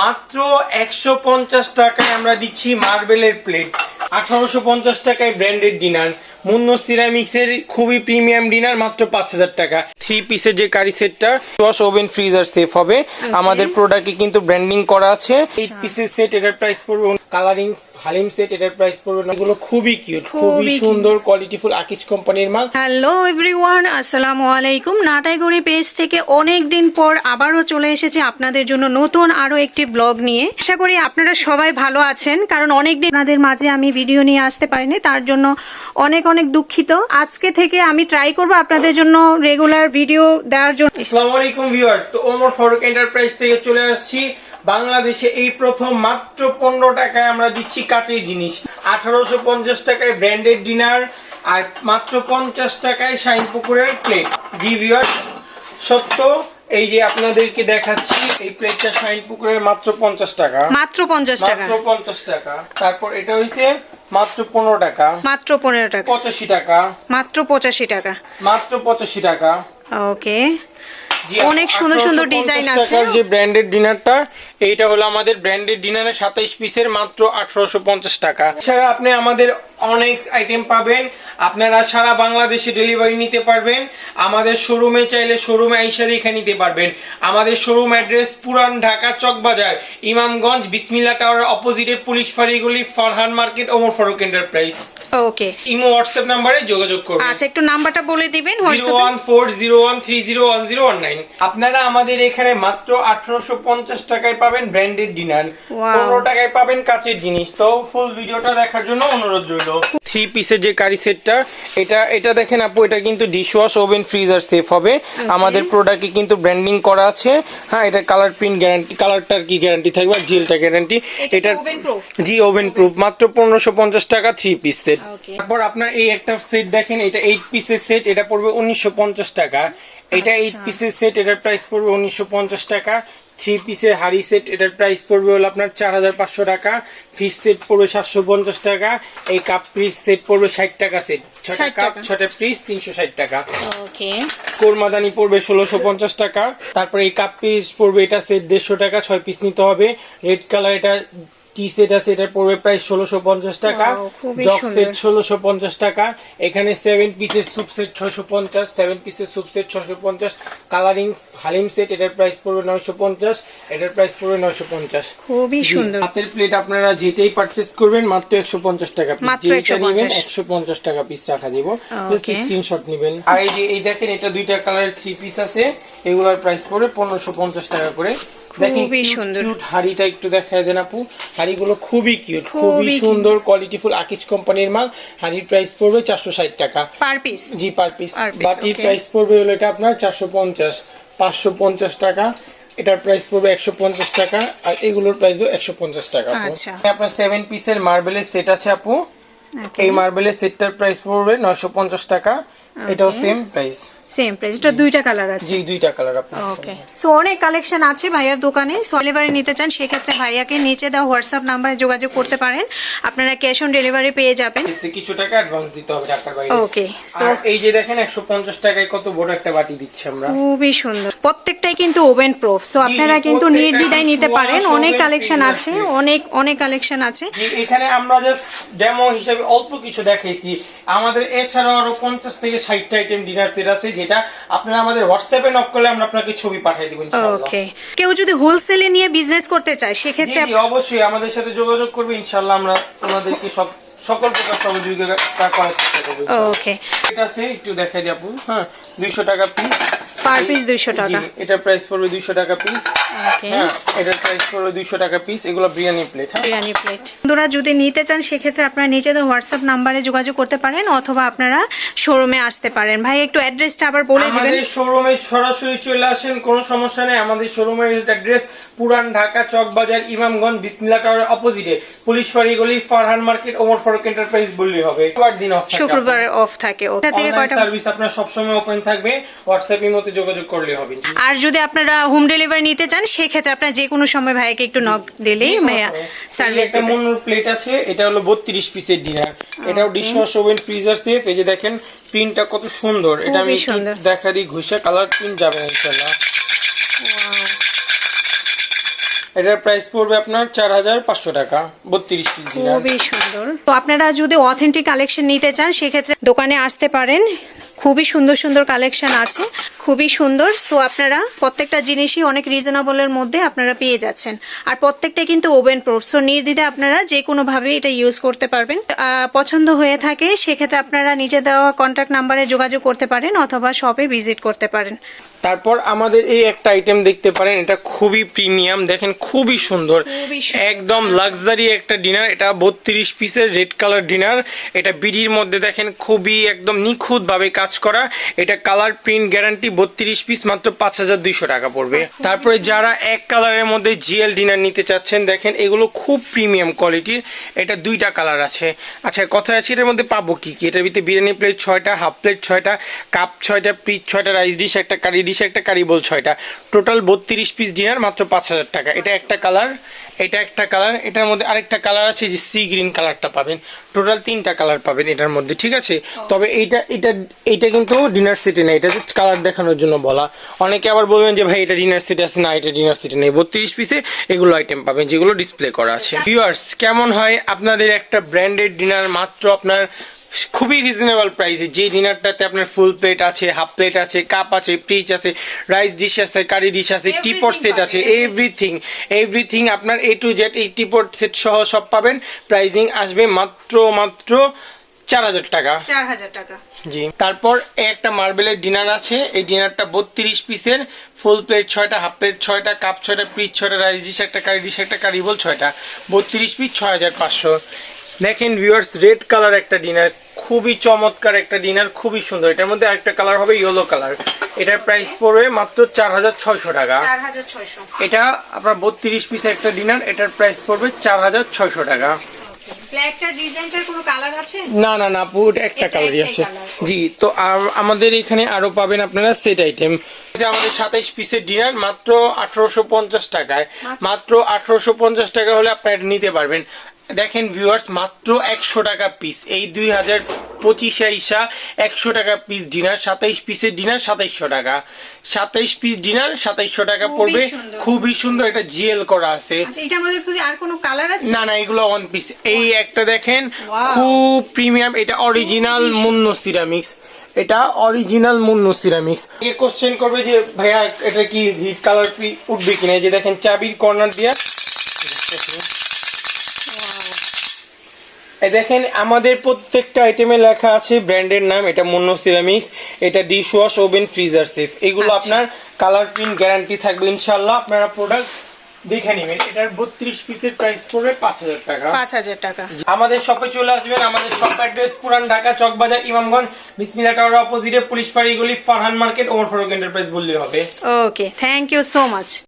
মাত্র একশো পঞ্চাশ টাকায় আমরা দিচ্ছি মার্বেলের প্লেট আঠারোশো পঞ্চাশ টাকায় ব্র্যান্ডেড ডিনার মুন্ন সিরামিক্সের খুবই প্রিমিয়াম ডিনার মাত্র পাঁচ হাজার টাকা। থ্রি পিসের যে কারি সেটটা ওয়াশ ওভেন ফ্রিজার সেফ হবে। আমাদের প্রোডাক্টে কিন্তু ব্র্যান্ডিং করা আছে। এইট পিসের সেট এটার প্রাইস পড়বে কালারিং হালিম সেট এটার প্রাইস পড়বে এগুলো খুবই কিউট খুবই খুবই সুন্দর কোয়ালিটিফুল আকিস কোম্পানির মাল। হ্যালো এভরিওয়ান আসসালামু আলাইকুম। নাটাইগুড়ি পেজ থেকে অনেক দিন পর আবারও চলে এসেছি আপনাদের জন্য নতুন আরও একটি ব্লগ নিয়ে। আশা করি আপনারা সবাই ভালো আছেন কারণ অনেক দিন আপনাদের মাঝে আমি ভিডিও নিয়ে আসতে পারিনি তার জন্য অনেক অনেক দুঃখিত। আজকে থেকে আমি ট্রাই করব আপনাদের জন্য রেগুলার ভিডিও দেওয়ার জন্য। আসসালামু আলাইকুম ভিউয়ার্স তো ওমর ফারুক এন্টারপ্রাইজ থেকে চলে আসছি। বাংলাদেশে এই প্রথম মাত্র পনেরো টাকায় আমরা দিচ্ছি কাঁচের জিনিস। আঠারোশো পঞ্চাশ টাকায় ব্র্যান্ডেড ডিনার আর মাত্র পঞ্চাশ টাকায় শাইন পুকুরের প্লেট জি ভিউয়ার্স সত্য এই যে আপনাদেরকে দেখাচ্ছি এই প্লেটটা শাইন পুকুরের মাত্র পঞ্চাশ টাকা। মাত্র পঞ্চাশ টাকা। মাত্র পঞ্চাশ টাকা। তারপর এটা হইছে মাত্র পনেরো টাকা। মাত্র পনেরো টাকা। পঁচাশি টাকা। মাত্র পঁচাশি টাকা। মাত্র পঁচাশি টাকা। ওকে। অনেক সুন্দর সুন্দর ডিজাইন আছে। যে ব্র্যান্ডেড ডিনারটা এইটা হলো আমাদের ব্র্যান্ডেড ডিনারের সাতাইশ পিসের মাত্র আঠারোশো পঞ্চাশ টাকা। এছাড়া আপনি আমাদের অনেক আইটেম পাবেন। আপনারা সারা বাংলাদেশে ডেলিভারি নিতে পারবেন। আমাদের শোরুমে চাইলে শোরুমে আইসা দেখে নিতে পারবেন। আমাদের শোরুম অ্যাড্রেস পুরান ঢাকা চকবাজার ইমামগঞ্জ বিসমিল্লা টাওয়ার অপোজিটে police ফাঁড়িগুলি Farhan market Omar Faruk enterprise okay imo WhatsApp নাম্বারে যোগাযোগ করবেন। আচ্ছা একটু নাম্বারটা বলে দিবেন হোয়াটসঅ্যাপে। আপনারা আমাদের এখানে মাত্র আঠারোশো পঞ্চাশ টাকায় পাবেন। ব্র্যান্ডেড ডিনার পনেরো টাকায় পাবেন কাচের জিনিস। তো ফুল ভিডিওটা দেখার জন্য অনুরোধ রইল। থ্রি পিসের যে কারি সেটটা এটা এটা দেখেন আপু এটা কিন্তু ডিশওয়াশ ওভেন ফ্রিজার সেফ হবে। আমাদের প্রোডাক্টে কিন্তু ব্র্যান্ডিং করা আছে। হ্যাঁ এটা কালার প্রিন্ট গ্যারান্টি কালারটার কি গ্যারান্টি থাকবে? আর জেলটা গ্যারান্টি এটা জি ওভেন প্রুফ মাত্র পনেরোশো পঞ্চাশ টাকা থ্রি পিস সেট তারপর আপনার এই একটা সেট দেখেন এটা এইট পিসের সেট এটা পড়বে উনিশশো পঞ্চাশ টাকা। এটা। এইট পিসের সেট এটার প্রাইস পড়বে উনিশশো পঞ্চাশ টাকা। থ্রি পিসের হাড়ি সেট এটার প্রাইস পড়বে হলো আপনার চার হাজার পাঁচশো টাকা। ফিস সেট পড়বে সাতশো পঞ্চাশ টাকা। এই কাপ পিস সেট পড়বে ষাট টাকা সেট ছটা কাপ ছটা পিস তিনশো ষাট টাকা। কোরমাদানি পড়বে ষোলোশো পঞ্চাশ টাকা। তারপরে এই কাপ পিস পড়বে এটা সেট দেড়শো টাকা ছয় পিস নিতে হবে। রেড কালার এটা টি সেট আছে এটা পড়বে প্রায় ষোলোশো পঞ্চাশ টাকা। জগ সেট ষোলোশো পঞ্চাশ টাকা। এখানে সেভেন পিসের স্যুপ সেট ছয়শো পঞ্চাশ সেভেন পিসের স্যুপ সেট ছয়শো পঞ্চাশ। কালারিং হালিম সেট এটার প্রাইস পড়বে নয়শো পঞ্চাশ এটার প্রাইস পড়বে নয়শো পঞ্চাশ। খুবই সুন্দর। হাতের প্লেট আপনারা যেটাই পারচেস করবেন মাত্র একশো পঞ্চাশ টাকা পিস মাত্র যেটা নেবেন একশো পঞ্চাশ। টাকা পিস রাখা দিব জাস্ট. স্ক্রিনশট নেবেন। আর এই যে এই দেখেন এটা দুইটা কালারের থ্রি পিস আছে। এগুলোর প্রাইস পড়বে পনেরোশো পঞ্চাশ টাকা করে। খুবই সুন্দর। কিউট হাড়িটা একটু দেখায় দেন আপু। হাড়িগুলো খুবই কিউট খুবই। সুন্দর কোয়ালিটিফুল আকিস কোম্পানির মাল। হাড়ির প্রাইস পড়বে চারশো ষাট টাকা। পার পিস জি পার পিস বাটির প্রাইস পড়বে হলো এটা আপনার চারশো পঞ্চাশ পাঁচশো পঞ্চাশ টাকা। এটার প্রাইস পড়বে একশো পঞ্চাশ টাকা আর এগুলোর প্রাইসও একশো পঞ্চাশ টাকা। আচ্ছা। আপনার সেভেন পিসের মার্বেলের সেট আছে আপু। এই মার্বেলের সেটটার প্রাইস পড়বে নয়শো পঞ্চাশ টাকা। এটাও সেম প্রাইস সেম প্রাইস এটা দুইটা কালার আছে। জি দুইটা কালার আপু ওকে সো অনেক কালেকশন আছে ভাইয়ার দোকানে সো ডেলিভারি নিতে চান সেক্ষেত্রে ভাইয়াকে নিচে দেওয়া হোয়াটসঅ্যাপ নাম্বারে যোগাযোগ করতে পারেন। আপনারা ক্যাশ অন ডেলিভারি পেয়ে যাবেন। কিছু টাকা অ্যাডভান্স দিতে হবে টাকার বাইরে। ওকে সো এই যে দেখেন একশো পঞ্চাশ টাকায় কত বড় একটা বাটি দিচ্ছি আমরা। খুবই সুন্দর। প্রত্যেকটাই কিন্তু ওভেন প্রুফ সো আপনারা কিন্তু নির্দ্বিধায় নিতে পারেন। অনেক কালেকশন আছে। অনেক অনেক কালেকশন আছে। এখানে আমরা জাস্ট ডেমো হিসেবে অল্প কিছু দেখাইছি। আমাদের এছাড়াও আরও পঞ্চাশ থেকে ষাটটা আইটেম ডিনার সেট আছে। যেটা আপনারা আমাদের হোয়াটসঅ্যাপে নক করলে আমরা আপনাকে ছবি পাঠিয়ে দেবো ইনশাআল্লাহ। ওকে কেউ যদি হোলসেলে নিয়ে বিজনেস করতে চায় সেক্ষেত্রে অবশ্যই। আমাদের সাথে যোগাযোগ করবে ইনশাআল্লাহ আমরা তোমাদেরকে সব সকল প্রকার সহযোগিতা করার চেষ্টা করব ওকে এটা আছে একটু দেখাই দিই আপু হ্যাঁ দুইশো টাকা পিস পার পিস দুইশো টাকা। এটা প্রাইস পড়বে দুইশো টাকা পিস ওকে হ্যাঁ এটার প্রাইস পড়বে দুইশো টাকা পিস এগুলো বিরিয়ানি প্লেট হ্যাঁ। বিরিয়ানি প্লেট বন্ধুরা যদি নিতে চান সেক্ষেত্রে আপনারা নিজেদের হোয়াটসঅ্যাপ নাম্বারে যোগাযোগ করতে পারেন অথবা আপনারা শোরুমে আসতে পারেন। ভাই একটু অ্যাড্রেসটা আবার বলে দিবেন। আমাদের শোরুমে সরাসরি চলে আসেন কোনো সমস্যা নেই। আমাদের শোরুমের অ্যাড্রেস পুরান ঢাকা চকবাজার ইমামগঞ্জ বিসমিল্লা টাওয়ার অপোজিটে পুলিশ ফাঁড়ি গলি ফারহান মার্কেট ওমর ফারুক এন্টারপ্রাইজ বললেই হবে। শুক্রবার দিন অফ শুক্রবার অফ থাকে। ওটা থেকে কয়টা সার্ভিস আপনার সবসময় ওপেন থাকবে। হোয়াটসঅ্যাপের মধ্যে যোগাযোগ করলে হবে। আর যদি আপনারা হোম ডেলিভারি নিতে চান সেক্ষেত্রে আপনারা যে কোনো সময় ভাইকে একটু নক দিলেই ভাইয়া সার্ভিস দেবে। মনুর প্লেট আছে এটা হলো বত্রিশ পিসের ডিনার এটাও ডিশওয়াশ ওভেন ফ্রিজার সেফ এই যে দেখেন প্রিন্টটা কত সুন্দর। এটা আমি দেখা দিই ঘুষা কালার প্রিন্ট যাবে না ইনশাল্লাহ এটার প্রাইস পড়বে আপনার চার হাজার পাঁচশো টাকা বত্রিশ খুবই সুন্দর। তো আপনারা যদি অথেন্টিক কালেকশন নিতে চান সেক্ষেত্রে দোকানে আসতে পারেন। খুবই সুন্দর সুন্দর কালেকশন আছে। খুবই সুন্দর। সো আপনারা প্রত্যেকটা জিনিসই অনেক রিজনেবলের মধ্যে আপনারা পেয়ে যাচ্ছেন। আর প্রত্যেকটা কিন্তু ওভেন প্রুফ সো নির্দিতে আপনারা যে কোনোভাবে এটা ইউজ করতে পারবেন। পছন্দ হয়ে থাকে সেক্ষেত্রে আপনারা নিজে দেওয়া কন্ট্যাক্ট নাম্বারে যোগাযোগ করতে পারেন অথবা শপে ভিজিট করতে পারেন। তারপর আমাদের এই একটা আইটেম দেখতে পারেন। এটা খুবই প্রিমিয়াম দেখেন খুবই সুন্দর। একদম লাক্সারি একটা ডিনার এটা বত্রিশ পিসের রেড কালার ডিনার এটা বিডির মধ্যে দেখেন খুবই একদম নিখুঁতভাবে কাজ করা এটা কালার প্রিন্ট গ্যারান্টি বত্রিশ পিস মাত্র পাঁচ হাজার দুইশো টাকা পড়বে। তারপরে যারা এক কালারের মধ্যে জিএল ডিনার নিতে চাচ্ছেন দেখেন এগুলো খুব প্রিমিয়াম কোয়ালিটির এটা দুইটা কালার আছে। আচ্ছা কথা আছে এটার মধ্যে পাবো কি কি? এটার ভিতরে বিরিয়ানি প্লেট ছয়টা হাফ প্লেট ছয়টা কাপ ছয়টা পিস ছয়টা রাইস ডিশ একটা কারি ডিশ একটা কারি বোল ছয়টা। টোটাল বত্রিশ পিস ডিনার মাত্র পাঁচ হাজার টাকা। এটা একটা কালার এটা একটা কালার এটার মধ্যে আরেকটা কালার আছে যে সি গ্রিন কালারটা পাবেন। টোটাল তিনটা কালার পাবেন এটার মধ্যে ঠিক আছে? তবে এইটা এটা এইটা কিন্তু ডিনার সেটে নেই এটা জাস্ট কালার দেখানোর জন্য বলা। অনেকে আবার বলবেন যে ভাই এটা ডিনার সেটে আছে না এটা ডিনার সেটে নেই। বত্রিশ পিসে এগুলো আইটেম পাবেন যেগুলো ডিসপ্লে করা আছে। ভিউয়ার্স কেমন হয় আপনাদের একটা ব্র্যান্ডেড ডিনার মাত্র আপনার খুবই রিজনেবল প্রাইসে যে ডিনারটাতে আপনার ফুল প্লেট আছে হাফ প্লেট আছে কাপ আছে ফ্রিজ আছে রাইস ডিশ আছে কারি ডিশ আছে টিপট সেট আছে এভরিথিং এভরিথিং আপনার এ টু জেড এই টিপট সেট সহ সব পাবেন। প্রাইজিং আসবে মাত্র মাত্র চার হাজার টাকা। চার হাজার টাকা। জি। তারপর একটা মার্বেলের ডিনার আছে। এই ডিনারটা বত্রিশ পিসের ফুল প্লেট ছয়টা হাফ প্লেট ছয়টা কাপ ছয়টা পিস ছয়টা রাইস ডিশ একটা কারি ডিশ একটা কারি বল ছয়টা। বত্রিশ পিস ছয় হাজার পাঁচশো। দেখেন ভিউয়ার্স রেড কালার একটা ডিনার খুবই চমৎকার একটা ডিনার খুবই সুন্দর। এটার মধ্যে আরেকটা কালার হবে ইয়েলো কালার এটার প্রাইস পড়বে মাত্র চার হাজার ছয়শো টাকা। এটা আপনার বত্রিশ পিসের একটা ডিনার এটার প্রাইস পড়বে চার হাজার ছয়শো টাকা। না না না একটা কালারই আছে। জি তো আমাদের এখানে আরও পাবেন আপনারা সেট আইটেম আমাদের সাতাইশ পিসের ডিনার মাত্র আঠারোশো পঞ্চাশ টাকায়। মাত্র আঠারোশো পঞ্চাশ টাকা হলে আপনারা নিতে পারবেন। দেখেন ভিউয়ার্স মাত্র একশো টাকা পিস এই দুই হাজার পঁচিশে ইসা একশো টাকা পিস ডিনার সাতাইশ পিসের ডিনার সাতাইশশো টাকা। সাতাইশ পিস ডিনার সাতাইশশো টাকা পড়বে। খুবই সুন্দর এটা জিএল করা আছে। আচ্ছা এটার মধ্যে কি আর কোনো কালার আছে? না না এগুলো ওয়ান পিস এই একটা দেখেন খুব প্রিমিয়াম এটা অরিজিনাল মুন্নু সিরামিক্স এটা অরিজিনাল মুন্নু সিরামিক্স কোশ্চেন করবে যে ভাইয়া এটা কি হিট কালার উঠবে কিনা? এই যে দেখেন চাবির কর্নার দিয়া এই দেখেন আমাদের প্রত্যেকটা আইটেমে লেখা আছে ব্র্যান্ডের নাম এটা মুন্নু সিরামিক্স এটা dish wash oven freezer safe এগুলো আচ্ছা। আপনার কালার প্রিন্ট গ্যারান্টি থাকবে ইনশাল্লাহ আপনারা প্রোডাক্ট দেখে নেবেন। এটার বত্রিশ পিসের প্রাইস পড়বে পাঁচ হাজার টাকা। পাঁচ হাজার টাকা। আমাদের শপে চলে আসবেন। আমাদের শপ অ্যাড্রেস পুরান ঢাকা চকবাজার ইমামগঞ্জ বিসমিল্লা টাওয়ার অপোজিটে পুলিশ ফাঁড়ি গলি ফারহান মার্কেট ওমর ফারুক এন্টারপ্রাইজ বললেই হবে। Okay thank you so much